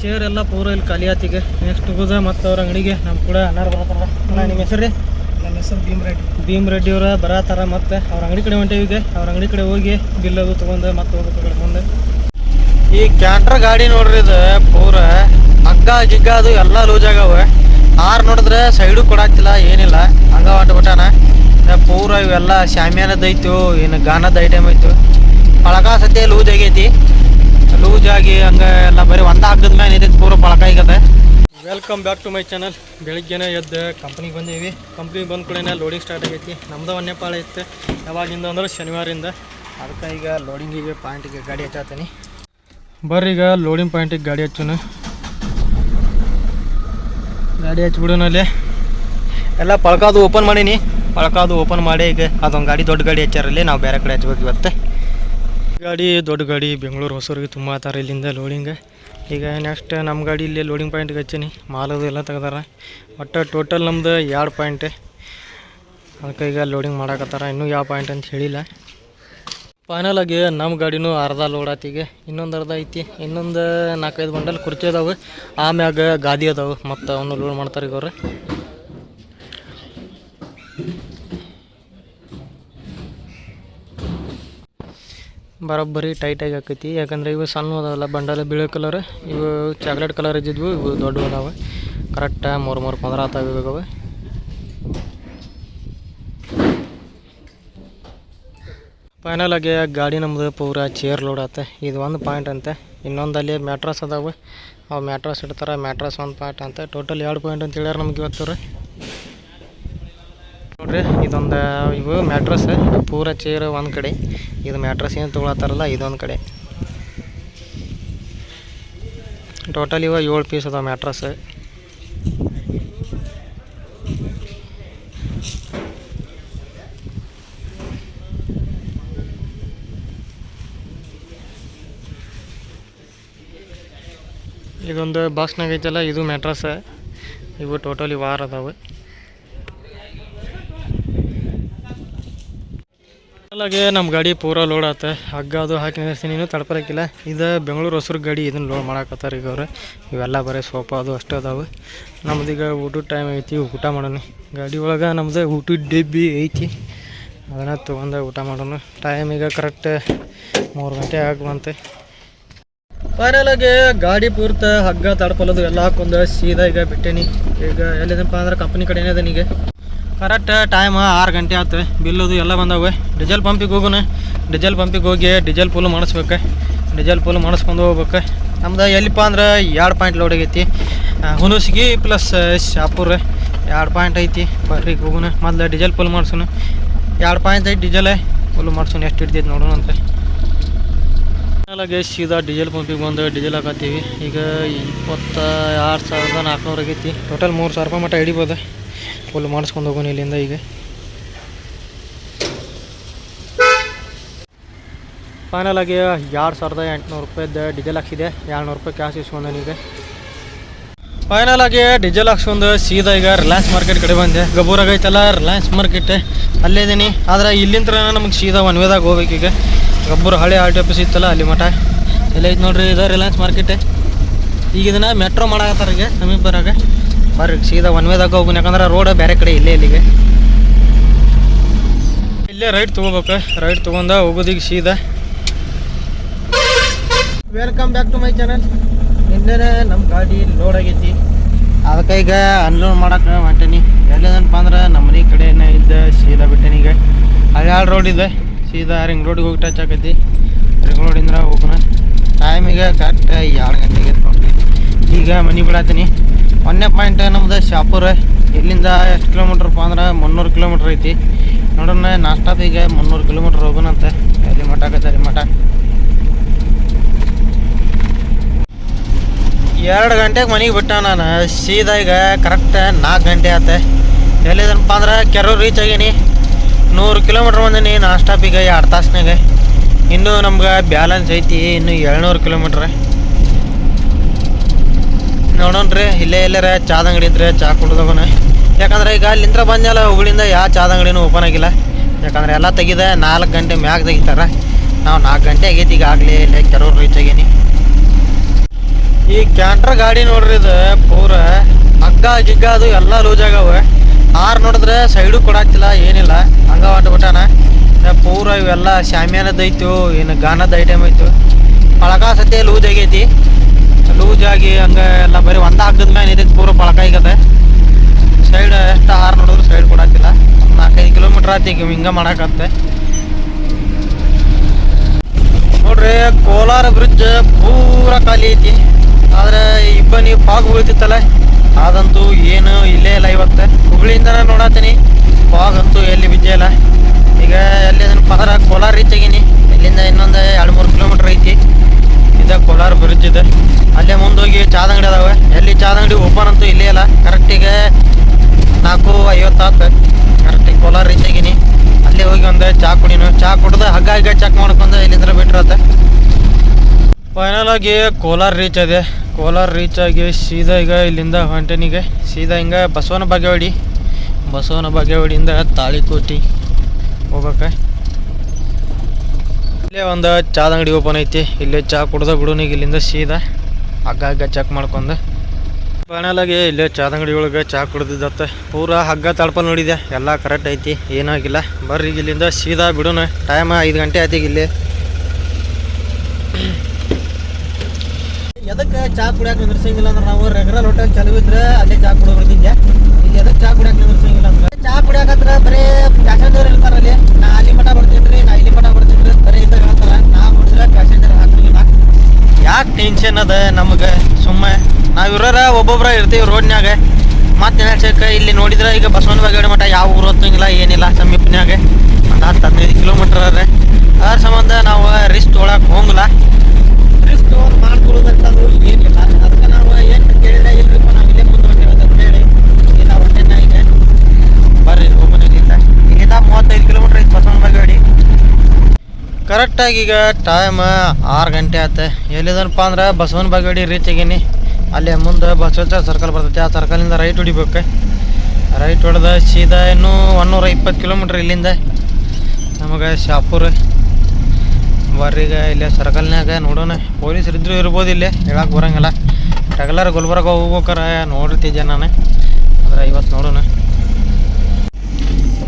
Chair ಎಲ್ಲ ಪೂರ ಇಲ್ಲಿ ಕಲಿಯಾತಿಗೆ ನೆಕ್ಸ್ಟ್ ಹೋದ ಮತ್ತು ಅವ್ರ ಅಂಗಡಿಗೆ. ನಮ್ಮ ಕೂಡ ಅನ್ನಾರು ಬರತ್ತಾರ ಅಣ್ಣ ನಿಮ್ಮ ಹೆಸರು ರೀ? ನನ್ನ ಹೆಸರು ಭೀಮ್ ರೆಡ್ಡಿ. ಭೀಮ್ ರೆಡ್ಡಿ ಅವರ ಬರತ್ತಾರ ಮತ್ತೆ ಅವ್ರ ಅಂಗಡಿ ಕಡೆ ಹೊಂಟೇವಿ ಈಗ. ಅವ್ರ ಅಂಗಡಿ ಕಡೆ ಹೋಗಿ ಬಿಲ್ ಅದು ತೊಗೊಂಡು ಮತ್ತೆ ಹೋಗ್ಬೇಕು ಕಡೆ ಮುಂದೆ. ಈ ಕ್ಯಾಂಟ್ರ್ ಗಾಡಿ ನೋಡ್ರಿ ಇದು ಪೂರ ಹಗ್ಗ ಗಿಗ್ಗ ಅದು ಎಲ್ಲ ಲೂಸ್ ಆಗವ. ಆರ್ ನೋಡಿದ್ರೆ ಸೈಡು ಕೊಡಾಕ್ತಿಲ್ಲ ಏನಿಲ್ಲ. ಹಂಗ ಹೊಂಟ್ಬಿಟ್ಟಾನ ಪೂರ ಇವೆಲ್ಲ ಶಾಮ್ಯಾನದ ಐತು ಏನು ಗಾನದ ಐಟಮ್ ಐತು. ಪಳಕ ಸತ್ಯ ಲೂಸ್ ಆಗೈತಿ. ಲೂಸ್ ಆಗಿ ಹಂಗ ಎಲ್ಲ ಬರೀ ಒಂದ ಹಗ್ಗದ ಮೇಲೆ ನಿಂತೈತಿ ಪೂರ ಆಗಿದೆ welcome back to my channel ಬೆಳಿಗ್ಗೆನೇ ಎದ್ದು ಕಂಪ್ನಿಗೆ ಬಂದೀವಿ. ಕಂಪ್ನಿಗೆ ಬಂದ ಕೂಡಲೇ ಲೋಡಿಂಗ್ ಸ್ಟಾರ್ಟ್ ಆಗೈತಿ. ನಮ್ದು ಒಂದೇ ಪಾಳ ಇತ್ತು. ಯಾವಾಗಿಂದ ಅಂದ್ರೆ ಶನಿವಾರದಿಂದ ಅದಕ್ಕೆ ಈಗ ಲೋಡಿಂಗಿಗೆ ಪಾಯಿಂಟಿಗೆ ಗಾಡಿ ಹಚ್ಚಾತೀನಿ. ಬರ್ರಿ ಈಗ ಲೋಡಿಂಗ್ ಪಾಯಿಂಟಿಗೆ ಗಾಡಿ ಹಚ್ಚೋಣ. ಗಾಡಿ ಹಚ್ಬಿಡೋನಲ್ಲಿ ಎಲ್ಲ ಪಳಕಾದು ಓಪನ್ ಮಾಡೀನಿ. ಪಳಕಾದು ಓಪನ್ ಮಾಡಿ ಈಗ ಅದೊಂದು ಗಾಡಿ ದೊಡ್ಡ ಗಾಡಿ ಹಚ್ಚಾರಲ್ಲಿ ನಾವು ಬೇರೆ ಕಡೆ ಹಚ್ಬೇಕು ಇವತ್ತು. ಗಾಡಿ ದೊಡ್ಡ ಗಾಡಿ, ಬೆಂಗಳೂರು, ಹೊಸೂರಿಗೆ ತುಂಬ ಆತಾರ ಇಲ್ಲಿಂದ ಲೋಡಿಂಗ್ ಈಗ ನೆಕ್ಸ್ಟ್ ನಮ್ಮ ಗಾಡಿ ಇಲ್ಲಿ ಲೋಡಿಂಗ್ ಪಾಯಿಂಟ್ಗೆ ಹಚ್ಚೀನಿ. ಮಾಲದು ಎಲ್ಲ ತೆಗ್ದಾರ. ಒಟ್ಟು ಟೋಟಲ್ ನಮ್ದು ಎರಡು ಪಾಯಿಂಟ್ ಅದಕ್ಕೆ ಈಗ ಲೋಡಿಂಗ್ ಮಾಡಾಕತ್ತಾರ. ಇನ್ನೂ ಯಾವ ಪಾಯಿಂಟ್ ಅಂತ ಹೇಳಿಲ್ಲ. ಫೈನಲ್ ಆಗಿ ನಮ್ಮ ಗಾಡಿನೂ ಅರ್ಧ ಲೋಡ್ ಆತಿಗೆ ಇನ್ನೊಂದು ಅರ್ಧ ಐತಿ. ಇನ್ನೊಂದು ನಾಲ್ಕೈದು ಬಂಡಲ್ ಕುರ್ಚಿ ಅದಾವೆ. ಆಮ್ಯಾಗ ಗಾದಿ ಅದಾವೆ. ಮತ್ತು ಅವನು ಲೋಡ್ ಮಾಡ್ತಾರೆ ಈಗ ಅವ್ರು. ಬರೋಬ್ಬರಿ ಟೈಟಾಗಿ ಹಾಕೈತಿ ಯಾಕಂದ್ರೆ ಇವು ಸಣ್ಣ ಅದಾವಲ್ಲ, ಬಂಡಲ ಬಿಳಿ ಕಲರ್ ಇವು ಚಾಕ್ಲೇಟ್ ಕಲರ್ ಇದ್ದಿದ್ವು, ಇವು ದೊಡ್ಡ ಅದಾವೆ. ಕರೆಕ್ಟ ಮೂರು ಮೂರು ಪಂದ್ರ ಆತಾವ ಫೈನಲ್ ಆಗಿ ಗಾಡಿ ನಮ್ದು ಪೂರ ಚೇರ್ ಲೋಡ್ ಆತ. ಇದು ಒಂದು ಪಾಯಿಂಟ್ ಅಂತೆ. ಇನ್ನೊಂದಲ್ಲಿ ಮ್ಯಾಟ್ರಸ್ ಅದಾವೆ. ಅವು ಮ್ಯಾಟ್ರಸ್ ಇಡ್ತಾರೆ ಮ್ಯಾಟ್ರಸ್ ಒಂದು ಪಾಯಿಂಟ್ ಅಂತ. ಟೋಟಲ್ ಎರಡು ಪಾಯಿಂಟ್ ಅಂತ ಹೇಳ್ಯಾರ ನಮ್ಗೆ ಇವತ್ತು ನೋಡ್ರಿ, ಇದೊಂದು ಇವು ಮ್ಯಾಟ್ರಸ್ ಪೂರ ಚೇರ್ ಒಂದು ಕಡೆ. ಇದು ಮ್ಯಾಟ್ರಸ್ ಏನು ತೊಗೊಳತ್ತಾರಲ್ಲ, ಇದೊಂದು ಕಡೆ. ಟೋಟಲ್ ಇವ ಏಳು ಪೀಸ್ ಅದಾವ ಮ್ಯಾಟ್ರಸ್ ಇದೊಂದು ಬಾಕ್ಸ್ನಾಗ ಐತಲ್ಲ, ಇದು ಮ್ಯಾಟ್ರಸ್ ಇವು ಟೋಟಲಿ ವಾರ್ ಅದಾವೆ. ಹಾಗೆ ನಮ್ಮ ಗಾಡಿ ಪೂರ ಲೋಡ್ ಆತ. ಹಗ್ಗ ಅದು ಹಾಕಿ ನಿಲ್ಲಿಸ್ತೀನಿ, ಇನ್ನೂ ತಡ್ಪರಕ್ಕಿಲ್ಲ ಇದು ಬೆಂಗಳೂರು ಹೊಸರು ಗಾಡಿ ಇದನ್ನು ಲೋಡ್ ಮಾಡಾಕತ್ತಾರ ಈಗ ಅವ್ರು. ಇವೆಲ್ಲ ಬರೀ ಸೋಫಾ ಅದು, ಅಷ್ಟೇ ಅದಾವೆ. ಈಗ ಊಟದ ಟೈಮ್ ಐತಿ, ಊಟ ಮಾಡೋಣ. ಗಾಡಿ ಒಳಗೆ ನಮ್ದು ಊಟದ ಡಬ್ಬಿ ಐತಿ. ಅದನ್ನು ತೊಗೊಂಡು ಊಟ ಮಾಡೋಣ. ಟೈಮ್ ಈಗ ಕರೆಕ್ಟ್ ಮೂರು ಗಂಟೆ ಆಗುವಂತೆ. ಆಗಿ ಗಾಡಿ ಪೂರ್ತ ಹಗ್ಗ ತಡ್ಪಲದು ಎಲ್ಲ ಹಾಕೊಂಡು ಸೀದಾ ಈಗ ಬಿಟ್ಟೇನಿ. ಈಗ ಎಲ್ಲಿದಪ್ಪ ಅಂದ್ರೆ ಕಂಪ್ನಿ ಕಡೆ ಏನಿದೆ ಈಗ. ಕರೆಕ್ಟ್ ಟೈಮ್ ಆರು ಗಂಟೆ ಆಯ್ತು. ಬಿಲ್ಲದು ಎಲ್ಲ ಬಂದವೆ. ಡೀಸೆಲ್ ಪಂಪಿಗೆ ಹೋಗೋಣ ಡೀಸೆಲ್ ಪಂಪಿಗೆ ಹೋಗಿ ಡೀಸೆಲ್ ಫುಲ್ ಮಾಡಿಸ್ಬೇಕು. ಡೀಸೆಲ್ ಫುಲ್ ಮಾಡಿಸ್ಕೊಂಡು ಹೋಗ್ಬೇಕು. ನಮ್ದು ಎಲ್ಲಿಪ್ಪ ಅಂದ್ರೆ ಎರಡು ಪಾಯಿಂಟ್ ಲೋಡ್ ಆಗೈತಿ. ಹುನುಸ್ಗಿ ಪ್ಲಸ್ ಶಾಪುರ್ ಎರಡು ಪಾಯಿಂಟ್ ಐತಿ. ಬರ್ರಿ ಹೋಗೋಣ ಮೊದ್ಲು ಡೀಸೆಲ್ ಫುಲ್ ಮಾಡ್ಸೋಣ ಎರಡು ಪಾಯಿಂಟ್ ಐತಿ ಡೀಸೆಲ್. ಫುಲ್ ಮಾಡ್ಸೋಣ ಎಷ್ಟು ಹಿಡ್ದೈತಿ ನೋಡೋಣ ಅಂತ. ಎಷ್ಟು ಸೀದಾ ಡೀಸೆಲ್ ಪಂಪಿಗೆ ಬಂದು ಡೀಸೆಲ್ ಹಾಕತ್ತೀವಿ. ಈಗ ಇಪ್ಪತ್ತ ಆರು ಸಾವಿರದ ನಾಲ್ಕುನೂರು ಆಗೈತಿ. ಟೋಟಲ್ ಮೂರು ಸಾವಿರ ರೂಪಾಯಿ ಮಟ್ಟ ಹಿಡಿಬೋದು. ಫುಲ್ ಮಾಡಿಸ್ಕೊಂಡು ಹೋಗೋಣ ಇಲ್ಲಿಂದ ಈಗ. ಫೈನಲ್ ಆಗಿ ಎರಡು ಸಾವಿರದ ಎಂಟುನೂರು ರೂಪಾಯಿದ್ದು ಡೀಸೆಲ್ ಹಾಕ್ಸಿದೆ ಎರಡುನೂರು ರೂಪಾಯಿ ಕ್ಯಾಶ್ ಇಸ್ಕೊಂಡೆ ಈಗ. ಫೈನಲ್ ಆಗಿ ಡೀಸೆಲ್ ಹಾಕ್ಸ್ಕೊಂಡು ಸೀದಾ ಈಗ ರಿಲಯನ್ಸ್ ಮಾರ್ಕೆಟ್ ಕಡೆ ಬಂದೆ. ಗಬೂರಾಗ ಐತಲ್ಲ ರಿಲಯನ್ಸ್ ಮಾರ್ಕೆಟ್ ಅಲ್ಲೇ ಇದ್ದೀನಿ ಆದ್ರೆ ಇಲ್ಲಿಂದ ನಮಗೆ ಸೀದಾ ಒನ್ ವೇದಾಗ ಹೋಗ್ಬೇಕು ಈಗ. ಗಬ್ಬೂರು ಹಳೆ ಆರ್ ಟಿ ಆಫೀಸ್ ಇತ್ತಲ್ಲ, ಅಲ್ಲಿ ಮಠ. ಎಲ್ಲ ಐತೆ ನೋಡ್ರಿ, ಇದು ರಿಲಯನ್ಸ್ ಮಾರ್ಕೆಟ್ ಈಗ ಇದನ್ನ ಮೆಟ್ರೋ ಮಾಡಾಕತ್ತಾರ ಈಗ, ಸಮೀಪ ಬರಾಗ ಬರ್ರಿ, ಸೀದಾ ಒನ್ ವೇದಾಗ ಹೋಗೋಣ ಯಾಕಂದ್ರೆ ರೋಡ್ ಬೇರೆ ಕಡೆ ಇಲ್ಲೇ ಇಲ್ಲಿಗೆ. ಇಲ್ಲೇ ರೈಟ್ ತೊಗೋಬೇಕು ರೈಟ್ ತೊಗೊಂಡ ಹೋಗೋದೀಗ ಸೀದಾ. Welcome back to my channel ನಿನ್ನೆ ನಮ್ಮ ಗಾಡಿ ಲೋಡ್ ಆಗೈತಿ. ಅದಕ್ಕೆ ಈಗ ಅನ್ಲೋಡ್ ಮಾಡೋಕೆ ಹೊಂಟೇನಿ. ಎಲ್ಲಿದನಪ್ಪ ಅಂದ್ರೆ ನಮ್ಮ ಮನೆ ಕಡೆನೇ ಇದ್ದ ಸೀದಾ ಬಿಟ್ಟೇನೀಗ ಹಳ್ಯಾಳ ರೋಡ್ ಇದೆ. ಸೀದಾ ರಿಂಗ್ ರೋಡಿಗೆ ಹೋಗಿ ಟಚ್ ಆಗೈತಿ. ರಿಂಗ್ ರೋಡಿಂದ ಹೋಗೋಣ. ಟೈಮಿಗೆ ಕರೆಕ್ಟ್ ಎರಡು ಗಂಟೆಗೆ ಈಗ ಮನೆ ಬಿಡತ್ತೀನಿ ಒಂದನೇ ಪಾಯಿಂಟ್ ನಮ್ದು ಶಾಪುರ. ಇಲ್ಲಿಂದ ಎಷ್ಟು ಕಿಲೋಮೀಟ್ರಪ್ಪ ಅಂದ್ರೆ ಮುನ್ನೂರು ಕಿಲೋಮೀಟ್ರ್ ಐತಿ. ನೋಡೋಣ ನಾಷ್ಟಾದ ಈಗ ಮುನ್ನೂರು ಕಿಲೋಮೀಟ್ರ್ ಹೋಗೋಣಂತ. ಎಲ್ಲಿ ಮಠ ಆಗತ್ತೆ ಮಠ. ಎರಡು ಗಂಟೆಗೆ ಮನೆಗೆ ಬಿಟ್ಟ ನಾನು. ಸೀದಾ ಈಗ ಕರೆಕ್ಟ್ ನಾಲ್ಕು ಗಂಟೆ ಆತ. ಎಲ್ಲಿದನಪ್ಪ ಅಂದ್ರೆ ಕೆರೂರು ರೀಚ್ ಆಗೀನಿ. ನೂರು ಕಿಲೋಮೀಟ್ರ್ ಬಂದೀನಿ ನಾನ್ ಸ್ಟಾಪಿಗೆ ಎರಡು ತಾಸ್ನಾಗ ಇನ್ನೂ ನಮ್ಗೆ ಬ್ಯಾಲೆನ್ಸ್ ಐತಿ, ಇನ್ನು ಏಳ್ನೂರು ಕಿಲೋಮೀಟ್ರ್ ನೋಡೋಣ್ರಿ, ಇಲ್ಲೇ ಎಲ್ಲರ ಚಾದ ಅಂಗಡಿ ಇದ್ರೆ ಚಾ ಕುಡ್ದವನ ಯಾಕಂದ್ರೆ ಈಗ ಅಲ್ಲಿಂದ ಬಂದಲ್ಲ ಹುಗಳಿಂದ ಯಾವ ಚಾದ ಅಂಗಡಿನೂ ಓಪನ್ ಆಗಿಲ್ಲ. ಯಾಕಂದ್ರೆ ಎಲ್ಲ ತೆಗಿದೆ, ನಾಲ್ಕು ಗಂಟೆ ಮ್ಯಾಗ ತೆಗಿತಾರೆ. ನಾವು ನಾಲ್ಕು ಗಂಟೆ ಆಗೈತಿ ಈಗಾಗಲೇ ಇಲ್ಲೇ ಕೆರೂರು ರೀಚ್ ಆಗೇನಿ. ಈ ಕ್ಯಾಂಟ್ರ್ ಗಾಡಿ ನೋಡ್ರಿ ಇದು, ಪೂರ ಹಗ್ಗ, ಗಿಗ್ಗ ಅದು ಎಲ್ಲ ಲೂಸ್ ಆಗವೆ. ಆರ್ ನೋಡಿದ್ರೆ ಸೈಡು ಕೊಡಾಕ್ತಿಲ್ಲ, ಏನಿಲ್ಲ. ಹಂಗ ಹೊಟ್ಟು ಬಿಟ್ಟಾನ. ಪೂರ ಇವೆಲ್ಲ ಶಾಮಿಯಾನದ್ದು ಐತು, ಏನು ಗಾನದ ಐಟಮ್ ಐತು. ಪಳಕ ಲೂಸ್ ಆಗೈತಿ. ಲೂಸ್ ಆಗಿ ಹಂಗೆ ಎಲ್ಲ ಬರೀ ಒಂದ ಹಗ್ಗದ ಮೇಲೆ ಇದಕ್ಕೆ ಪೂರ ಆಗತ್ತೆ ಸೈಡ್ ಎಷ್ಟು ಹಾರ್ ನೋಡಿದ್ರು ಸೈಡ್ ಕೊಡಾಕಿಲ್ಲ. ನಾಲ್ಕೈದು ಕಿಲೋಮೀಟ್ರ್ ಆತಿ ಈಗ ಹಿಂಗ ಮಾಡಾಕತ್ತೆ. ನೋಡ್ರಿ, ಕೋಲಾರ ಬ್ರಿಡ್ಜ್ ಪೂರ ಖಾಲಿ ಐತಿ. ಆದ್ರೆ ಇಬ್ಬನಿ ಪಾಗ್ ಬೀಳ್ತಿತ್ತಲ್ಲ ಅದಂತೂ ಏನು ಇಲ್ಲೇ ಇಲ್ಲ ಇವತ್ತು. ಹುಬ್ಳಿಯಿಂದನೇ ನೋಡತ್ತೀನಿ ಪಾಗ್ ಅಂತೂ ಎಲ್ಲಿ ಬಿದ್ದೇ ಇಲ್ಲ. ಈಗ ಎಲ್ಲಿ ಅದನ್ನ ಪದರ ಕೋಲಾರ ರೀಚ್ ಆಗೀನಿ ಇಲ್ಲಿಂದ ಇನ್ನೊಂದು ಎರಡು ಮೂರು ಕಿಲೋಮೀಟ್ರ್ ಐತಿ ಇದೆ ಕೋಲಾರ ಬ್ರಿಡ್ಜ್ ಇದೆ ಅಲ್ಲೇ ಮುಂದೋಗಿ ಚಾದ ಅಂಗಡಿ ಅದಾವೆ ಎಲ್ಲಿ ಚಾದ ಅಂಗಡಿ ಓಪನ್ ಅಂತೂ ಇಲ್ಲೇ ಇಲ್ಲ ಕರೆಕ್ಟಿಗೆ ನಾಲ್ಕು ಐವತ್ತಾತು ಕರೆಕ್ಟಿಗೆ ಕೋಲಾರ ರೀಚ್ ಆಗೀನಿ ಅಲ್ಲೇ ಹೋಗಿ ಒಂದು ಚಾ ಕುಡಿನು ಚಾ ಕುಡ್ದು ಹಗ್ಗ ಹಗ್ಗ ಚೆಕ್ ಮಾಡ್ಕೊಂಡು ಇಲ್ಲಿಂದ ಬಿಟ್ಟಿರತ್ತೆ ಫೈನಲ್ ಆಗಿ ಕೋಲಾರ ರೀಚ್ ಇದೆ ಕೋಲಾರ ರೀಚ್ ಆಗಿ ಸೀದಾ ಈಗ ಇಲ್ಲಿಂದ ಹೊಂಟನಿಗೆ ಸೀದಾ ಹಿಂಗೆ ಬಸವನ ಬಾಗೇವಾಡಿ. ಬಸವನ ಬಾಗೇವಾಡಿಯಿಂದ ತಾಳಿಕೋಟಿ ಹೋಗಕ್ಕೆ ಇಲ್ಲೇ ಒಂದು ಚಾದ ಅಂಗಡಿ ಓಪನ್ ಐತಿ. ಇಲ್ಲೇ ಚಾ ಕುಡ್ದ ಬಿಡೋನಿಗೆ ಇಲ್ಲಿಂದ ಸೀದಾ ಹಗ್ಗ ಹಗ್ಗ ಚೆಕ್ ಮಾಡ್ಕೊಂಡು. ಫೈನಲಾಗಿ ಇಲ್ಲೇ ಚಾದ ಅಂಗಡಿ ಒಳಗೆ ಚಾ ಕುಡ್ದಿದ್ದತ್ತೆ. ಪೂರಾ ಹಗ್ಗ ತಡ್ಪ ನೋಡಿದೆ ಎಲ್ಲ ಕರೆಕ್ಟ್ ಐತಿ. ಏನಾಗಿಲ್ಲ. ಬರ್ರಿ ಇಲ್ಲಿಂದ ಸೀದಾ ಬಿಡೋಣ. ಟೈಮ್ ಐದು ಗಂಟೆ ಆಯ್ತಿಗೆ ಇಲ್ಲಿ. ಎದಕ್ಕೆ ಚಾ ಕುಡಿಯಾಕ ನಿಂದ್ರಸಂಗಿಲ್ಲ ಅಂದ್ರೆ ನಾವು ರೆಗ್ಯುಲರ್ ಹೋಟೆಲ್ ಚಲೋ ಇದ್ರೆ ಅಲ್ಲೇ ಚಾ ಕುಡಿಯೋ ಬರ್ತಿದ್ದೆ ಈಗ ಎದಕ್ಕೆ ಚಾ ಕುಡಿಯಾಕ ನಿಂದ್ರಸಂಗಿಲ್ಲ ಅಂದ್ರೆ. ಚಾ ಕುಡಿಯಾಕತ್ರ ಬರೀ ಪ್ಯಾಸೆಂಜರ್ ಇರ್ತಾರ ಅಲ್ಲಿ. ನಾ ಅಲ್ಲಿ ಮಠ ಬರ್ತೀನಿ ನಾ ಇಲ್ಲಿ ಮಠ ಬರ್ತೀನಿ ಬರೀ ಇದ್ದಾಗ ಹೇಳ್ತಾರ. ನಾ ಬಿಡಿದ್ರೆ ಪ್ಯಾಸೆಂಜರ್ ಹಾಕಂಗಿಲ್ಲ ಯಾಕೆ ಟೆನ್ಷನ್ ಅದ ನಮಗೆ? ಸುಮ್ಮನೆ ನಾವು ಇರೋರ ಒಬ್ಬೊಬ್ಬರ ಇರ್ತೀವಿ ರೋಡ್ನ್ಯಾಗ ಮತ್ತೆ ನೆನಸಕ್ಕೆ ಇಲ್ಲಿ ನೋಡಿದ್ರೆ ಈಗ ಬಸವನ ಬಾಗೇವಾಡಿ ಮಠ ಯಾವ ಊರು ಹೊತ್ತಂಗಿಲ್ಲ ಏನಿಲ್ಲ ಸಮೀಪನ್ಯಾಗ. ಒಂದು ಹತ್ತು ಹದಿನೈದು ಕಿಲೋಮೀಟರ್ ಅದ ಅದ್ರ ಸಂಬಂಧ ನಾವು ರಿಸ್ಕ್ ತೊಗೊಳಕ್ಕೆ ಹೋಗಲ್ಲ. ರಿಸ್ಕ್ ತೊಗೊಂಡು ಮಾಡ್ಕೊಳ್ಳೋದಂತಂದು ಏನಿಲ್ಲ ಅದಕ್ಕೆ ನಾವು ಏನು ಕೇಳಿದ್ರೆ ಇಲ್ರಿಪ್ಪ ನಾವು ಇಲ್ಲೇ ಮುಂದೆ ಹೊಂಟಿರೋದು ಅಂತ ಹೇಳಿ. ಇಲ್ಲ ಹೊಂಟೇನ ಈಗ ಬರ್ರಿ ಹೋಗೋಣ ಇಲ್ಲಿಂದ ಮೂವತ್ತೈದು ಕಿಲೋಮೀಟ್ರ್ ಐತಿ, ಬಸವನ ಬಾಗೇವಾಡಿ ಕರೆಕ್ಟಾಗಿ ಈಗ ಟೈಮ್ ಆರು ಗಂಟೆ ಆಯ್ತು. ಎಲ್ಲಿದನಪ್ಪ ಅಂದ್ರೆ ಬಸವನ ಬಾಗೇವಾಡಿ ರೀಚ್ ಆಗೀನಿ. ಅಲ್ಲಿ ಮುಂದೆ ಬಸವೇಶ್ವರ ಸರ್ಕಲ್ ಬರ್ತೈತೆ. ಆ ಸರ್ಕಲಿಂದ ರೈಟ್ ಹೊಡಿಬೇಕು. ರೈಟ್ ಹೊಡೆದ ಸೀದಾ ಇನ್ನೂ ಒನ್ನೂರ ಇಪ್ಪತ್ತು ಕಿಲೋಮೀಟ್ರ್ ಇಲ್ಲಿಂದ. ನಮಗೆ ಶಾಪುರ. ಬರ್ರೀಗ ಇಲ್ಲೇ ಸರ್ಕಲ್ನಾಗ ನೋಡೋಣ. ಪೊಲೀಸರು ಇದ್ರು ಇರ್ಬೋದು ಇಲ್ಲೇ. ಹೇಳಕ್ಕೆ ಬರೋಂಗಿಲ್ಲ. ರೆಗ್ಯುಲರ್ ಗುಲ್ಬರ್ಗ ಹೋಗ್ಬೇಕಾರ ನೋಡಿರ್ತಿದ್ದೆ ನಾನು. ಆದ್ರೆ ಇವತ್ತು ನೋಡೋಣ.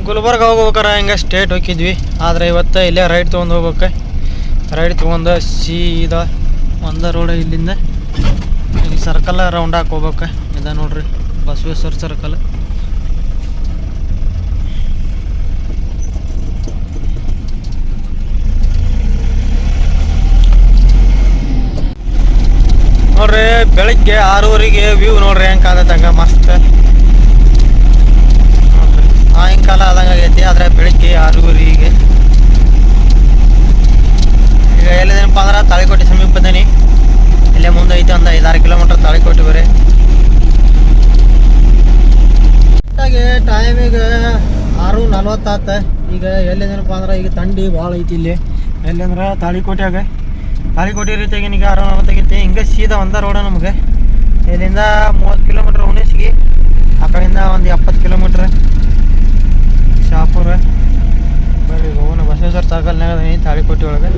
ಗುಲ್ಬರ್ಗ ಹೋಗ್ಬೇಕಾರ, ಹಿಂಗೆ ಸ್ಟೇಟ್ ಹೋಗಿದ್ವಿ. ಆದರೆ ಇವತ್ತು ಇಲ್ಲೇ ರೈಡ್ ತೊಗೊಂಡು ಹೋಗ್ಬೇಕು. ರೈಡ್ ತೊಗೊಂಡು ಸೀದಾ ಒಂದ ರೋಡ್ ಇಲ್ಲಿಂದ ಇಲ್ಲಿ ಸರ್ಕಲ್ ರೌಂಡ್ ಹಾಕೋಬೇಕು ಇದೆ ಇದ ನೋಡ್ರಿ ಬಸವೇಶ್ವರ ಸರ್ಕಲ್ ನೋಡ್ರಿ ಬೆಳಿಗ್ಗೆ ಆರೂವರೆಗೆ ವ್ಯೂ ನೋಡ್ರಿ ಹೆಂಗ್ ಕಾದಂಗ ಮಸ್ತ್. ಸಾಯಂಕಾಲ ಆದಂಗ ಆಗೈತಿ, ಆದ್ರೆ ಬೆಳಿಗ್ಗೆ ಆರೂವರೆಗೆ. ಈಗ ಎಲ್ಲಿದೇನಪ್ಪ ಅಂದ್ರೆ, ತಾಳಿಕೋಟೆ ಸಮೀಪ ಬಂದೇನಿ. ಇಲ್ಲೇ ಮುಂದೆ ಐತೆ ಒಂದು ಐದಾರು ಕಿಲೋಮೀಟರ್ ತಾಳಿಕೋಟೆ ಬರೀ. ಕರೆಕ್ಟಾಗಿ ಟೈಮಿಗ ಆರು ನಲ್ವತ್ತಾತ. ಈಗ ಎಲ್ಲಿದೇನಪ್ಪ ಅಂದ್ರೆ, ಈಗ ಥಂಡಿ ಭಾಳ ಐತಿ ಇಲ್ಲಿ. ಎಲ್ಲಿ ಅಂದ್ರೆ ತಾಳಿಕೋಟ್ಯಾಗ. ತಾಳಿಕೋಟೆ ರೀತಿಯಾಗಿ ಈಗ ಆರು ನಲ್ವತ್ತಾಗೈತಿ. ಸೀದಾ ಒಂದ ರೋಡ ನಮಗೆ. ಇಲ್ಲಿಂದ ಮೂವತ್ತು ಕಿಲೋಮೀಟ್ರ್ ಉಣಿಸ್ಗಿ ಆ ಕಡೆಯಿಂದ ಒಂದು ಎಪ್ಪತ್ತು ಕಿಲೋಮೀಟ್ರ್. ಶಾಪುರ. ಬರ್ರಿ ಹೋಗೋಣ ಬಸವೇಶ್ವರ ತಾಳಿ ತಾಳಿಕೋಟೆ ಒಳಗೆ.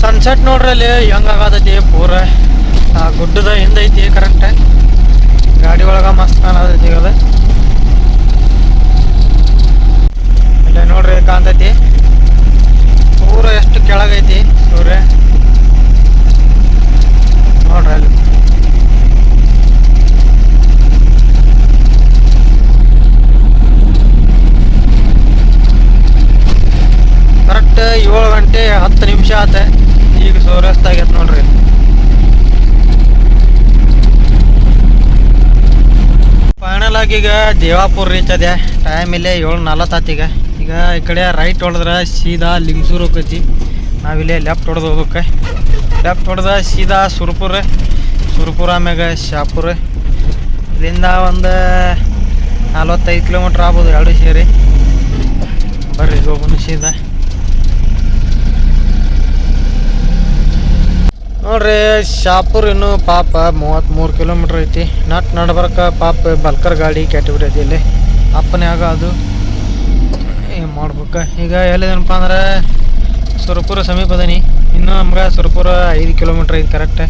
ಸನ್ಸೆಟ್ ನೋಡ್ರಿ ಅಲ್ಲಿ ಹೆಂಗ್ ಆಗತೈತಿ ಪೂರ. ಆ ಗುಡ್ಡದ ಹಿಂದೈತಿ ಕರೆಕ್ಟ್ ಗಾಡಿ ಒಳಗ ಮಸ್ತ್ ಕಾಣತೈತಿ ಈಗ ಅದು ಇಲ್ಲೇ ನೋಡ್ರಿ ಕಾಣ್ತೈತಿ. ಪೂರ ಎಷ್ಟು ಕೆಳಗೈತಿ? ಸೂರ್ಯ ನೋಡ್ರಿ ಅಲ್ಲಿ. ಕರೆಕ್ಟ್ ಏಳು ಗಂಟೆ ಹತ್ತು ನಿಮಿಷ ಆತ. ಈಗ ಸೂರ್ಯಾಸ್ತ ಆಗೈತೆ ನೋಡ್ರಿ. ಫೈನಲ್ ಆಗಿ ಈಗ ದೇವಾಪುರ ರೀಚ್ ಅದೇ. ಟೈಮ್ ಇಲ್ಲೇ ಏಳು ನಲವತ್ತಾತು ಈಗ. ಈ ಕಡೆ ರೈಟ್ ಹೊಡೆದ್ರೆ ಸೀದಾ ಲಿಂಗ್ಸೂರು ಹೋಗ್ತೈತಿ. ನಾವಿಲ್ಲೇ ಲೆಫ್ಟ್ ಹೊಡೆದು ಹೋಗ್ಬೇಕು. ಲೆಫ್ಟ್ ಹೊಡೆದ ಸೀದಾ ಸುರ್ಪುರ ಸುರ್ಪುರ ಆಮ್ಯಾಗ ಶಾಪುರ. ಇಲ್ಲಿಂದ ಒಂದು ನಲ್ವತ್ತೈದು ಕಿಲೋಮೀಟ್ರ್ ಆಗ್ಬೋದು ಎರಡು ಸೇರಿ. ಬರ್ರಿ ಹೋಗೋಣ ಸೀದಾ. ನೋಡ್ರಿ, ಶಾಪುರ್ ಇನ್ನು ಪಾಪ ಮೂವತ್ತ್ಮೂರು ಕಿಲೋಮೀಟ್ರ್ ಐತಿ. ನಟ್ ನಡ್ಬರ್ಕ ಪಾಪ ಬಲ್ಕರ್ ಗಾಡಿ ಕೆಟ್ಟಬಿಟ್ಟೈತಿ ಇಲ್ಲಿ. ಅಪ್ಪನ್ಯಾಗ ಅದು. ಏನು ಮಾಡ್ಬೇಕು. ಈಗ ಎಲ್ಲಿದೇನಪ್ಪ ಅಂದ್ರೆ, ಸುರಪುರ ಸಮೀಪ ಅದನಿ. ಇನ್ನು ನಮ್ಗೆ ಸುರಪುರ ಐದು ಕಿಲೋಮೀಟ್ರ್ ಐದು ಕರೆಕ್ಟ್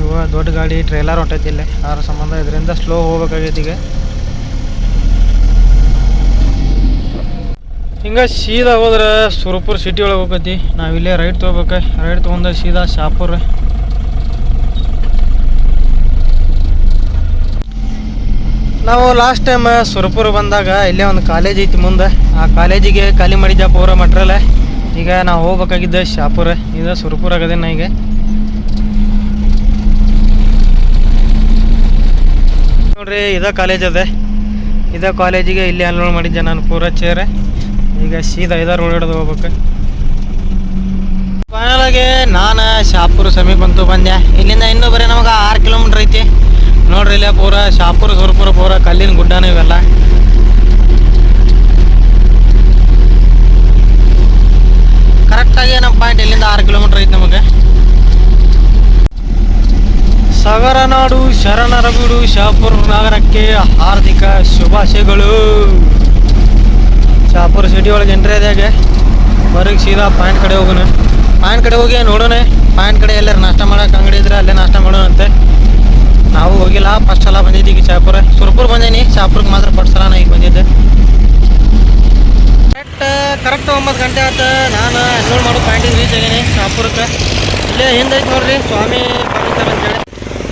ಇವ ದೊಡ್ಡ ಗಾಡಿ ಟ್ರೇಲರ್ ಹೊಟ್ಟೈತಿ ಇಲ್ಲೇ. ಅದರ ಸಂಬಂಧ ಇದರಿಂದ ಸ್ಲೋ ಹೋಗ್ಬೇಕಾಗೈತಿ ಈಗ. ಹಿಂಗೆ ಸೀದಾ ಹೋದ್ರೆ ಸುರಪುರ ಸಿಟಿ ಒಳಗೆ ಹೋಗತಿ ನಾವಿಲ್ಲೇ ರೈಟ್ ತೊಗೋಬೇಕು. ರೈಟ್ ತೊಗೊಂಡ ಸೀದಾ ಶಾಪುರ. ನಾವು ಲಾಸ್ಟ್ ಟೈಮ್ ಸುರಪುರ ಬಂದಾಗ ಇಲ್ಲೇ ಒಂದು ಕಾಲೇಜ್ ಐತಿ ಮುಂದೆ. ಆ ಕಾಲೇಜಿಗೆ ಖಾಲಿ ಮಾಡಿದ್ದ ಪೂರ ಮಟ್ರಲ್ಲ ಈಗ ನಾವು ಹೋಗ್ಬೇಕಾಗಿದ್ದೆ ಶಾಪುರ, ಇದು ಸುರಪುರ ಆಗದೆ ನಾ ಈಗ. ನೋಡ್ರಿ, ಇದ ಕಾಲೇಜ್ ಅದೆ. ಇದ ಕಾಲೇಜಿಗೆ ಇಲ್ಲಿ ಅನ್ಲೋಡ್ ಮಾಡಿದ್ದೆ ನಾನು ಪೂರ ಚೇರ್ ಈಗ ಸೀದಾ ಇದ ರೋಡ್ ಹಿಡಿದು ಹೋಗ್ಬೇಕು. ಫೈನಲ್ ಆಗಿ ನಾನು ಶಾಪುರ ಸಮೀಪ ಅಂತೂ ಬಂದೆ. ಇಲ್ಲಿಂದ ಇನ್ನೂ ಬರೀ ನಮಗೆ ಆರು ಕಿಲೋಮೀಟ್ರ್ ಐತಿ. ನೋಡ್ರಿ ಇಲ್ಲೇ ಪೂರ ಶಾಪುರ, ಸುರಪುರ ಪೂರ ಕಲ್ಲಿನ ಗುಡ್ಡನ ಇವೆಲ್ಲ. ಕರೆಕ್ಟಾಗಿ ನಮ್ಮ ಪಾಯಿಂಟ್ ಇಲ್ಲಿಂದ ಆರು ಕಿಲೋಮೀಟ್ರ್ ಐತೆ ನಮಗೆ. ಸಗರನಾಡು ಶರಣರ ಬೀಡು ಶಾಪುರ ನಗರಕ್ಕೆ ಹಾರ್ದಿಕ ಶುಭಾಶಯಗಳು. ಶಾಪುರ ಸಿಟಿ ಒಳಗೆ ಎಂಟ್ರಿ ಅದಾಗ ಬರೀಗ್ ಸೀದಾ ಪಾಯಿಂಟ್ ಕಡೆ ಹೋಗೋಣ. ಪಾಯಿಂಟ್ ಕಡೆ ಹೋಗಿ ನೋಡೋಣ. ಪಾಯಿಂಟ್ ಕಡೆ ಎಲ್ಲಾರು ನಾಷ್ಟ ಮಾಡೋಕೆ ಅಂಗಡಿ ಇದ್ರೆ ಅಲ್ಲೇ ನಾಷ್ಟ ಮಾಡೋಣ ಅಂತೆ ನಾವು ಹೋಗಿಲ್ಲ ಫಸ್ಟ್ ಸಲ ಬಂದಿದ್ದೆ ಈಗ ಚಾಪುರ ಸುರ್ಪುರ್ ಬಂದೇನಿ ಚಾಪುರ್ಗೆ ಮಾತ್ರ ಫಸ್ಟ್ ಸಲ ನಾ ಈಗ ಬಂದಿದ್ದೆ. ಕರೆಕ್ಟ್ ಕರೆಕ್ಟ್ ಒಂಬತ್ತು ಗಂಟೆ ಆಯ್ತು ನಾನು ಅನ್ಲೋಡ್ ಮಾಡೋ ಪಾಯಿಂಟಿಗೆ ರೀಚ್ ಆಗಿನಿ ಚಾಪುರಕ್ಕೆ ಇಲ್ಲೇ ಹಿಂದೆ ನೋಡ್ರಿ, ಸ್ವಾಮಿ ಫರ್ನಿಚರ್ ಅಂತೇಳಿ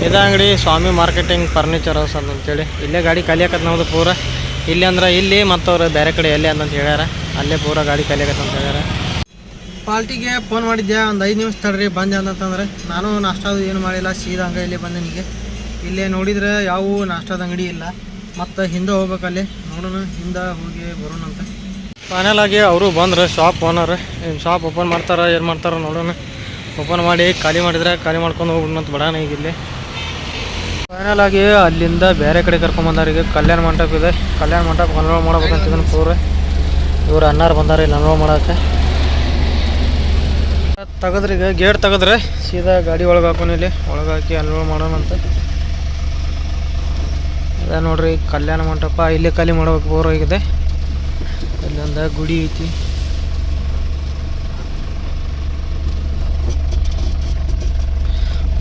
ಇದ ಅಂಗಡಿ ಸ್ವಾಮಿ ಮಾರ್ಕೆಟಿಂಗ್ ಫರ್ನಿಚರ್ ಹೌಸ್ ಅಂತೇಳಿ ಇಲ್ಲೇ ಗಾಡಿ ಖಾಲಿ ಆಕತ್ ನಮ್ದು ಪೂರ. ಇಲ್ಲಿ ಅಂದ್ರೆ ಇಲ್ಲಿ ಮತ್ತವ್ರು ಬೇರೆ ಕಡೆ ಎಲ್ಲಿ ಅಂತ ಹೇಳ್ಯಾರ. ಅಲ್ಲೇ ಪೂರ ಗಾಡಿ ಆಗತ್ತೆ ಅಂತ ಹೇಳ್ಯಾರ. ಪಾಲ್ಟಿಗೆ ಫೋನ್ ಮಾಡಿದ್ದೆ ಒಂದು ಐದು ನಿಮಿಷ ತಡ್ರಿ, ಬಂದೆ ಅಂತಂದ್ರೆ ನಾನು ನಾಷ್ಟಾದು ಏನು ಮಾಡಿಲ್ಲ, ಸೀದಾ ಹಂಗೆ ಇಲ್ಲಿ ಬಂದೆ ನಿಮಗೆ ಇಲ್ಲೇ ನೋಡಿದ್ರೆ ಯಾವ ನಾಷ್ಟದ ಅಂಗಡಿ ಇಲ್ಲ. ಮತ್ತು ಹಿಂದೆ ಹೋಗ್ಬೇಕಲ್ಲಿ ನೋಡೋಣ, ಹಿಂದೆ ಹೋಗಿ ಬರೋಣ ಅಂತ. ಫೈನಲ್ ಆಗಿ ಅವರು ಬಂದ್ರೆ ಶಾಪ್ ಓನರ್ ಏನು ಶಾಪ್ ಓಪನ್ ಮಾಡ್ತಾರ, ಏನು ಮಾಡ್ತಾರ ನೋಡೋಣ. ಓಪನ್ ಮಾಡಿ ಖಾಲಿ ಮಾಡಿದ್ರೆ ಖಾಲಿ ಮಾಡ್ಕೊಂಡು ಹೋಗ್ಬಿಡೋಣ ಅಂತ ಬಡಾನ ಈಗ ಇಲ್ಲಿ. ಫೈನಲ್ ಆಗಿ ಅಲ್ಲಿಂದ ಬೇರೆ ಕಡೆ ಕರ್ಕೊಂಬಂದಾರ ಈಗ ಕಲ್ಯಾಣ ಮಂಟಪ ಇದೆ. ಕಲ್ಯಾಣ ಮಂಟಪ ಅನ್ರೋಲ್ ಮಾಡ್ಬೇಕಂತ ಇದನ್ನು ಪೂರ ಇವ್ರು ಅನ್ನಾರು ಬಂದಾರ ಇಲ್ಲಿ ಅನ್ರೋಲ್ ತಗದ್ರ, ಈಗ ಗೇಟ್ ತೆಗದ್ರೆ. ಸೀದಾ ಗಾಡಿ ಒಳಗೆ ಹಾಕೋಣ ಇಲ್ಲಿ. ಒಳಗೆ ಹಾಕಿ ಅಂತ. ಅದ ನೋಡ್ರಿ, ಕಲ್ಯಾಣ ಮಂಟಪ, ಇಲ್ಲಿ ಖಾಲಿ ಮಾಡಬೇಕು ಬೋರ್ ಆಗಿದೆ. ಇಲ್ಲೊಂದು ಗುಡಿ ಐತಿ.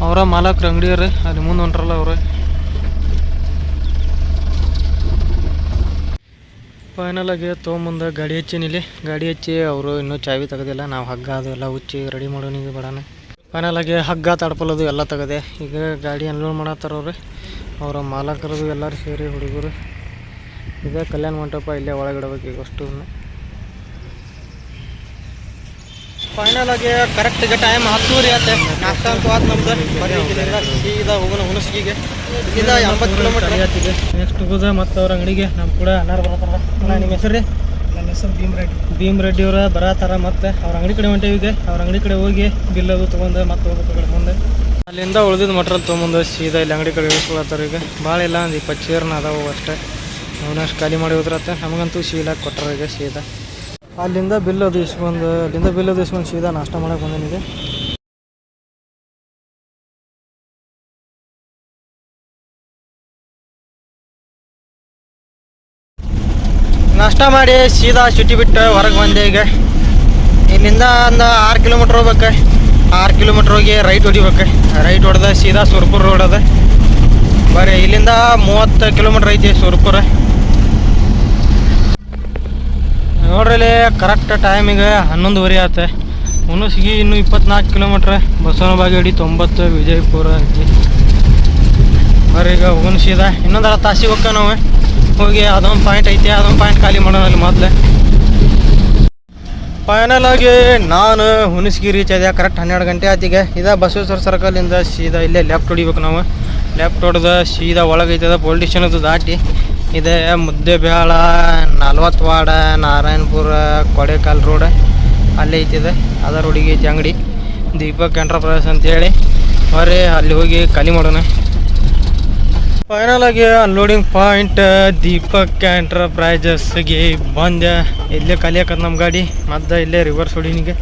ಅವರ ಮಾಲಕ್ರ ಅಂಗಡಿಯವ್ರಿ ಅಲ್ಲಿ ಮುಂದೆ ಹೊಂಟ್ರಲ್ಲ ಅವ್ರೆ. ಫೈನಲ್ ಆಗಿ ತೊಗೊಂಬಂದು ಗಾಡಿ ಹಚ್ಚಿನಿಲ್ಲಿ ಗಾಡಿ ಹಚ್ಚಿ ಅವರು ಇನ್ನೂ ಚಾವಿ ತೆಗೆದಿಲ್ಲ, ನಾವು ಹಗ್ಗ ಅದು ಎಲ್ಲ ಉಚ್ಚಿ ರೆಡಿ ಮಾಡೋಣ ಈಗ ಬೇಡಾನೆ. ಫೈನಲ್ ಆಗಿ ಹಗ್ಗ ತಡ್ಪಲ್ಲೋದು ಎಲ್ಲ ತೆಗದೆ. ಈಗ ಗಾಡಿ ಅನ್ಲೋಡ್ ಮಾಡತ್ತಾರ ಅವ್ರು ಮಾಲಕರದು ಎಲ್ಲರೂ ಸೇರಿ ಹುಡುಗರು. ಇದೇ ಕಲ್ಯಾಣ ಮಂಟಪ ಇಲ್ಲೇ ಒಳಗಿಡಬೇಕು ಈಗ ಅಷ್ಟು ಫೈನಲ್ ಆಗಿ ಕರೆಕ್ಟ್ ಈಗ ಟೈಮ್ ಹತ್ತೂರಿ ಆಯ್ತು. ನಾಷ್ಟ ಅಂತೂ ಆದ ನಮ್ದು. ಬರೀ ಇಲ್ಲಿಂದ ಸೀದಾ ಹೋಗೋಣ ಹುಣಸ್ಗಿಗೆ. ಇಲ್ಲಿಂದ ಎಂಬತ್ತು ಕಿಲೋಮೀಟರ್ ನೆಕ್ಸ್ಟ್ ಹೋದ ಮತ್ತು ಅವ್ರ ಅಂಗಡಿಗೆ. ನಮ್ಮ ಕೂಡ ಅನ್ನಾರು ಬರತ್ತಾರ ನಿಮ್ಮ ಹೆಸರು ರೀ? ನನ್ನ ಹೆಸರು ಭೀಮ್ ರೆಡ್ಡಿ ಭೀಮ್ ರೆಡ್ಡಿ ಅವರ ಬರತ್ತಾರ ಮತ್ತೆ ಅವ್ರ ಅಂಗಡಿ ಕಡೆ ಹೊಂಟೇವಿ ಈಗ ಅವ್ರ ಅಂಗಡಿ ಕಡೆ ಹೋಗಿ ಬಿಲ್ ಅದು ತೊಗೊಂಡು ಮತ್ತೆ ಹೋಗ್ಬೇಕು ಮುಂದೆ. ಅಲ್ಲಿಂದ ಉಳಿದಿದ್ದ ಮಟ್ರಲ್ ತೊಗೊಂಬಂದು ಸೀದಾ ಇಲ್ಲಿ ಅಂಗಡಿ ಕಡೆ ಇಳಿಸ್ಕೊಳತ್ತಾರ ಈಗ. ಭಾಳ ಇಲ್ಲ ಒಂದು ಇಪ್ಪತ್ತು ಚೇರ್ನ ಅದಾವು ಅಷ್ಟೇ. ಅವನಷ್ಟು ಖಾಲಿ ಮಾಡಿ ಹೋದ್ರತ್ತೆ. ನಮಗಂತೂ ಶೀಲಾಗಿ ಕೊಟ್ಟರ ಈಗ ಸೀದಾ. ಅಲ್ಲಿಂದ ಬಿಲ್ ಅದು ಇಸ್ಕೊಂಡು, ಅಲ್ಲಿಂದ ಬಿಲ್ ಅದು ಇಸ್ಕೊಂಡು ಸೀದಾ ನಾಷ್ಟ ಮಾಡಕ್ಕೆ ಬಂದೇನಿದೆ ನಾಷ್ಟ ಮಾಡಿ ಸೀದಾ ಸಿಟಿ ಬಿಟ್ಟು ಹೊರಗೆ ಬಂದೆ ಈಗ. ಇಲ್ಲಿಂದ ಒಂದು ಆರು ಕಿಲೋಮೀಟ್ರ್ ಹೋಗ್ಬೇಕು. ಆರು ಕಿಲೋಮೀಟ್ರ್ ಹೋಗಿ ರೈಟ್ ಹೊಡಿಬೇಕು. ರೈಟ್ ಹೊಡೆದ ಸೀದಾ ಸುರ್ಪುರ್ ರೋಡ್ ಅದ. ಬರೀ ಇಲ್ಲಿಂದ ಮೂವತ್ತು ಕಿಲೋಮೀಟ್ರ್ ಐತಿ ಸುರ್ಪುರ. ನೋಡ್ರಿ ಇಲ್ಲಿ ಕರೆಕ್ಟ್ ಟೈಮಿಗೆ ಹನ್ನೊಂದುವರೆ ಆತೆ. ಮುನಸ್ಗಿ ಇನ್ನೂ ಇಪ್ಪತ್ನಾಲ್ಕು ಕಿಲೋಮೀಟ್ರ್. ಬಸವನ ಬಾಗೇಡಿ ತೊಂಬತ್ತು, ವಿಜಯಪುರ ಐತಿ ಬರ್ರಿ ಈಗ ಸೀದಾ ಇನ್ನೊಂದು ತಾಸಿಗೆ ಹೋಗ್ಕ ನಾವು. ಹೋಗಿ ಅದೊಂದು ಪಾಯಿಂಟ್ ಐತಿ, ಅದೊಂದು ಪಾಯಿಂಟ್ ಖಾಲಿ ಮಾಡೋಣ ಅಲ್ಲಿ ಮೊದಲೇ. ಫೈನಲ್ ಆಗಿ ನಾನು ಹುಣಸ್ಗಿ ರೀಚ್ ಆದ ಕರೆಕ್ಟ್ ಹನ್ನೆರಡು ಗಂಟೆ ಆತಿಗೆ ಇದ ಬಸವೇಶ್ವರ ಇಂದ ಸೀದಾ ಇಲ್ಲೇ ಲೆಫ್ಟ್ ಹೊಡಿಬೇಕು ನಾವು. ಲೆಫ್ಟ್ ಹೊಡೆದ ಸೀದಾ ಒಳಗೈತದ ಪೊಲೀಸ್ ಅದು ದಾಟಿ ಇದೆ ಮುದ್ದೆಬೇಳ ನಲ್ವತ್ವಾಡ, ನಾರಾಯಣಪುರ, ಕೊಡೆಕಾಲ್ ರೋಡ್ ಅಲ್ಲೇ ಐತಿದೆ. ಅದರ ಹುಡುಗಿ ಐತಿ ಅಂಗಡಿ ದೀಪಕ್ ಎಂಟರ್ಪ್ರೈಸ್ ಅಂತೇಳಿ. ಬರ್ರಿ ಅಲ್ಲಿ ಹೋಗಿ ಖಾಲಿ ಮಾಡೋಣ. ಫೈನಲ್ ಆಗಿ ಅನ್ಲೋಡಿಂಗ್ ಪಾಯಿಂಟ್ ದೀಪಕ್ ಎಂಟರ್ಪ್ರೈಸಸ್ಗೆ ಬಂದೆ. ಇಲ್ಲೇ ಆಕತ್ ನಮ್ಮ ಗಾಡಿ, ಮತ್ತೆ ಇಲ್ಲೇ ರಿವರ್ಸ್ ಹೊಡಿನಿಗೆ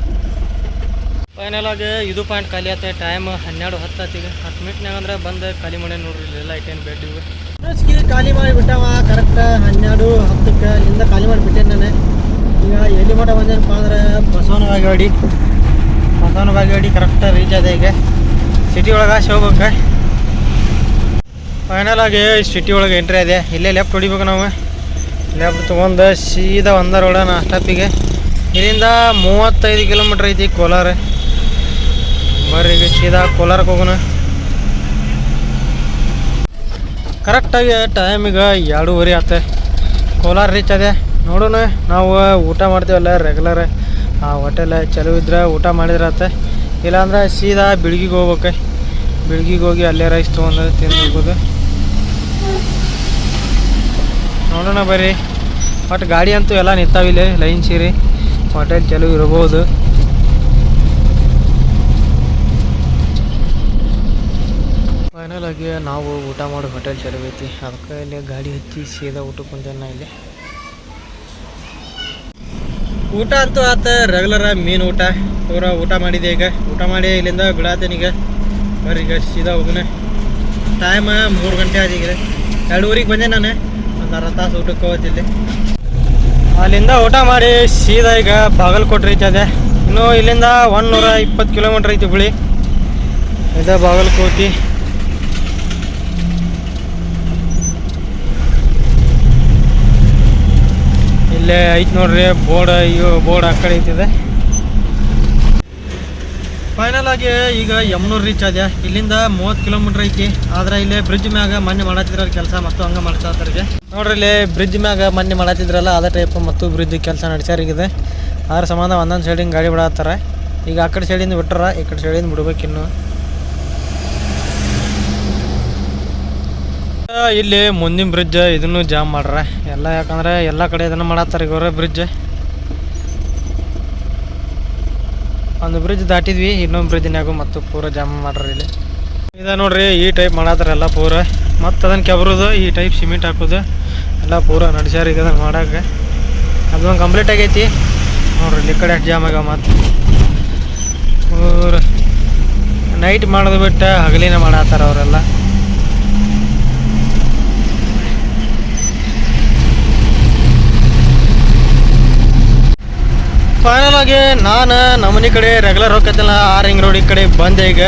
ಫೈನಲ್ ಆಗಿ ಇದು ಪಾಯಿಂಟ್ ಖಾಲಿ ಆತ ಟೈಮ್ ಹನ್ನೆರಡು ಹತ್ತು ಹತ್ತು ಮಿನಿಟ್ನಾಗ ಅಂದ್ರೆ ಬಂದು ಖಾಲಿ ಮಾಡಿ ನೋಡ್ರಿ, ಇಲ್ಲೆಲ್ಲ ಐಟೇನು ಬೆಡ್ ಇವೆ. ಖಾಲಿ ಮಾಡಿ ಬಿಟ್ಟವ ಕರೆಕ್ಟ್ ಹನ್ನೆರಡು ಹತ್ತಕ್ಕೆ, ಇಲ್ಲಿಂದ ಖಾಲಿ ಮಾಡಿ ಬಿಟ್ಟೆ ನಾನು. ಈಗ ಎಲ್ಲಿ ಮಠ ಬಂದೇನಪ್ಪ ಅಂದ್ರೆ ಬಸವನ ಗಾಡಿ. ಬಸವನ ಗಾಡಿ ಕರೆಕ್ಟ್ ರೀಚ್ ಅದ ಈಗ. ಸಿಟಿ ಒಳಗೆ ಹೋಗ್ಬೇಕು ಫೈನಲ್ ಆಗಿ ಸಿಟಿ ಒಳಗೆ ಎಂಟ್ರಿ ಇದೆ. ಇಲ್ಲೇ ಲೆಫ್ಟ್ ಹೊಡಿಬೇಕು ನಾವು. ಲೆಫ್ಟ್ ತೊಗೊಂಡು ಸೀದಾ ಒಂದ ರೋಡ ಸ್ಟಾಪಿಗೆ ಇಲ್ಲಿಂದ ಮೂವತ್ತೈದು ಕಿಲೋಮೀಟ್ರ್ ಐತಿ ಕೋಲಾರ. ಬರ್ರಿ ಈಗ ಸೀದಾ ಕೋಲಾರಕ್ಕೆ ಹೋಗೋಣ. ಕರೆಕ್ಟಾಗಿ ಟೈಮ್ ಈಗ ಎರಡೂವರೆ ಆತ. ಕೋಲಾರ ರೀಚ್ ಅದೇ ನೋಡೋಣ, ನಾವು ಊಟ ಮಾಡ್ತೀವಲ್ಲ ರೆಗ್ಯುಲರ್ ಆ ಹೋಟೆಲ್ ಚಲೋ ಇದ್ರೆ ಊಟ ಮಾಡಿದ್ರೆ ಆತ. ಇಲ್ಲಾಂದ್ರೆ ಸೀದಾ ಬಿಳ್ಗಿಗೆ ಹೋಗ್ಬೇಕು. ಬಿಳ್ಗಿಗೆ ಹೋಗಿ ಅಲ್ಲೇ ರೈಸ್ ತೊಗೊಂಡು ತಿಂದು ಹೋಗೋದು. ನೋಡೋಣ ಬರ್ರಿ. ಬಟ್ ಗಾಡಿ ಅಂತೂ ಎಲ್ಲ ನಿಂತಾವಿಲ್ಲ ಲೈನ್ ಸೀರಿ. ಹೋಟೆಲ್ ಚಲೋ ಇರ್ಬೋದು. ಫೈನಲ್ ಆಗಿ ನಾವು ಊಟ ಮಾಡೋ ಹೋಟೆಲ್ ಚಲೋ ಐತಿ. ಅದಕ್ಕೆ ಇಲ್ಲಿ ಗಾಡಿ ಹಚ್ಚಿ ಸೀದಾ ಊಟಕ್ಕೆ ಕುಂತೇನೆ ನಾ ಇಲ್ಲಿ. ಊಟ ಅಂತೂ ಆತ ರೆಗ್ಯುಲರ್ ಮೀನು ಊಟ. ಪೂರ ಊಟ ಮಾಡಿದೆ ಈಗ. ಊಟ ಮಾಡಿ ಇಲ್ಲಿಂದ ಬಿಡಾತೇನೀಗ ಬರ್ರಿ ಈಗ ಸೀದಾ ಹೋಗ್ನೆ ಟೈಮ್ ಮೂರು ಗಂಟೆ ಆದ ಈಗ ಎರಡೂವರೆಗೆ ಬಂದೆ ನಾನು. ಒಂದು ಅರ್ಧ ತಾಸು ಊಟಕ್ಕೆ ಹೋಗ್ತಿಲ್ಲಿ ಅಲ್ಲಿಂದ ಊಟ ಮಾಡಿ ಸೀದಾ ಈಗ ಬಾಗಲಕೋಟೆ ರೀಚ್ ಅದೆ ಇನ್ನು ಇಲ್ಲಿಂದ ಒಂದು ನೂರ ಇಪ್ಪತ್ತು ಕಿಲೋಮೀಟ್ರ್ ಐತಿ ಬಿಳಿ ಇದೆ ಬಾಗಲಕೋಟೆ. ಇಲ್ಲೇ ಐತಿ ನೋಡ್ರಿ, ಬೋರ್ಡ್, ಇವು ಬೋರ್ಡ್ ಆ ಕಡೆ ಐತಿದೆ ಫೈನಲ್ ಆಗಿ ಈಗ ಯಮನೂರು ರೀಚ್ ಆದ್ಯಾ? ಇಲ್ಲಿಂದ ಮೂವತ್ತು ಕಿಲೋಮೀಟರ್ ಐತಿ. ಆದ್ರೆ ಇಲ್ಲಿ ಬ್ರಿಡ್ಜ್ ಮ್ಯಾಗ ಮೊನ್ನೆ ಮಾಡತ್ತಿದ್ರ ಕೆಲಸ ಮತ್ತು ಹಂಗೆ ಮಾಡ್ತಾರೆ ನೋಡ್ರಿ ಇಲ್ಲಿ ಬ್ರಿಡ್ಜ್ ಮ್ಯಾಗ ಮೊನ್ನೆ ಮಾಡತ್ತಿದ್ರಲ್ಲ ಅದೇ ಟೈಪ್ ಮತ್ತು ಬ್ರಿಡ್ಜ್ ಕೆಲಸ ನಡೆಸ್ಯಾರಿಗಿದೆ. ಅದ್ರ ಸಂಬಂಧ ಒಂದೊಂದು ಸೈಡಿಂದ ಗಾಡಿ ಬಿಡತ್ತಾರ. ಈಗ ಆ ಕಡೆ ಸೈಡಿಂದ ಬಿಟ್ಟಾರ ಈ ಕಡೆ ಸೈಡಿಂದ ಬಿಡ್ಬೇಕು ಇನ್ನು. ಇಲ್ಲಿ ಮುಂದಿನ ಬ್ರಿಡ್ಜ್ ಇದನ್ನು ಜಾಮ್ ಮಾಡ್ರ. ಎಲ್ಲ ಯಾಕಂದ್ರೆ ಎಲ್ಲ ಕಡೆ ಇದನ್ನು ಮಾಡತ್ತಾರ ಈಗ ಬ್ರಿಡ್ಜ್ ಒಂದು ಬ್ರಿಡ್ಜ್ ದಾಟಿದ್ವಿ, ಇನ್ನೊಂದು ಬ್ರಿಡ್ಜ್ನಾಗು ಮತ್ತು ಪೂರ ಜಾಮ್ ಮಾಡ್ರಿ ಇಲ್ಲಿ. ಇದ ನೋಡ್ರಿ, ಈ ಟೈಪ್ ಮಾಡತ್ತಾರ ಎಲ್ಲ ಪೂರ. ಮತ್ತು ಅದನ್ನು ಕೆಬರೋದು, ಈ ಟೈಪ್ ಸಿಮೆಂಟ್ ಹಾಕೋದು, ಎಲ್ಲ ಪೂರ ನಡ್ಸ್ಯಾರ ಈಗ ಅದನ್ನು ಮಾಡಕ್ಕೆ ಅದೊಂದು ಕಂಪ್ಲೀಟ್ ಆಗೈತಿ. ನೋಡ್ರಿ, ಇಲ್ಲಿ ಕಡೆ ಜಾಮ್ ಆಗ ಮತ್ತು. ಪೂರ. ನೈಟ್ ಮಾಡೋದು ಬಿಟ್ಟು ಹಗಲಿನ ಮಾಡತ್ತಾರ ಅವರೆಲ್ಲ. ಫೈನಲ್ ಆಗಿ ನಾನು ನಮ್ಮನೆ ಕಡೆ ರೆಗ್ಯುಲರ್ ಹೋಗ್ತಿಲ್ಲ ಆ ರಿಂಗ್ ರೋಡ್ ಈ ಕಡೆ ಬಂದೆ ಈಗ.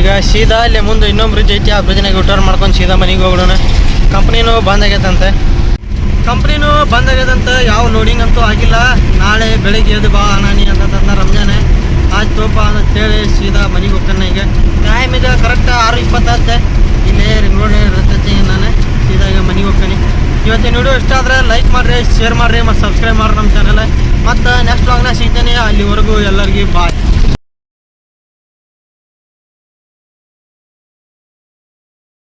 ಈಗ ಸೀದಾ ಇಲ್ಲಿ ಮುಂದೆ ಇನ್ನೊಂದು ಬ್ರಿಡ್ಜ್ ಐತಿ, ಆ ಬ್ರಿಡ್ಜ್ನಾಗ ರಿಟರ್ನ್ ಮಾಡ್ಕೊಂಡು ಸೀದಾ ಮನೆಗೆ ಹೋಗೋಣ ಕಂಪ್ನಿನೂ ಬಂದ್ ಆಗೈತಂತೆ ಕಂಪ್ನಿನೂ ಬಂದ್ ಆಗೈತಂತ ಯಾವ ಲೋಡಿಂಗ್ ಅಂತೂ ಆಗಿಲ್ಲ. ನಾಳೆ ಬೆಳಿಗ್ಗೆ ಎದ್ದು ಬಾ ನಾನಿ ಅಂತಂದ ರಂಜಾನೆ ಆಯ್ತು ತೋಪ ಅಂತೇಳಿ ಸೀದಾ ಮನೆಗೆ ಹೋಗ್ತಾನೆ ಈಗ. ಟೈಮ್ ಇದೆ ಕರೆಕ್ಟ್ ಆರು ಇಪ್ಪತ್ತಾಗುತ್ತೆ ಇಲ್ಲೇ ರಿಂಗ್ ರೋಡ್ ಇರ್ತೈತಿ ನಾನು ಸೀದಾ ಮನೆಗೆ ಹೋಗ್ತಾನೆ. ಇವತ್ತಿನ ವಿಡಿಯೋ ಇಷ್ಟ ಆದರೆ ಲೈಕ್ ಮಾಡಿರಿ ಶೇರ್ ಮಾಡಿರಿ ಮತ್ತು ಸಬ್ಸ್ಕ್ರೈಬ್ ಮಾಡ್ರಿ ನಮ್ಮ ಚಾನಲ್ ಮತ್ತು ನೆಕ್ಸ್ಟ್ ವ್ಲಾಗ್ನ ಸಿಗ್ತೇನೆ ಅಲ್ಲಿವರೆಗೂ ಎಲ್ಲರಿಗೂ ಬಾಯ್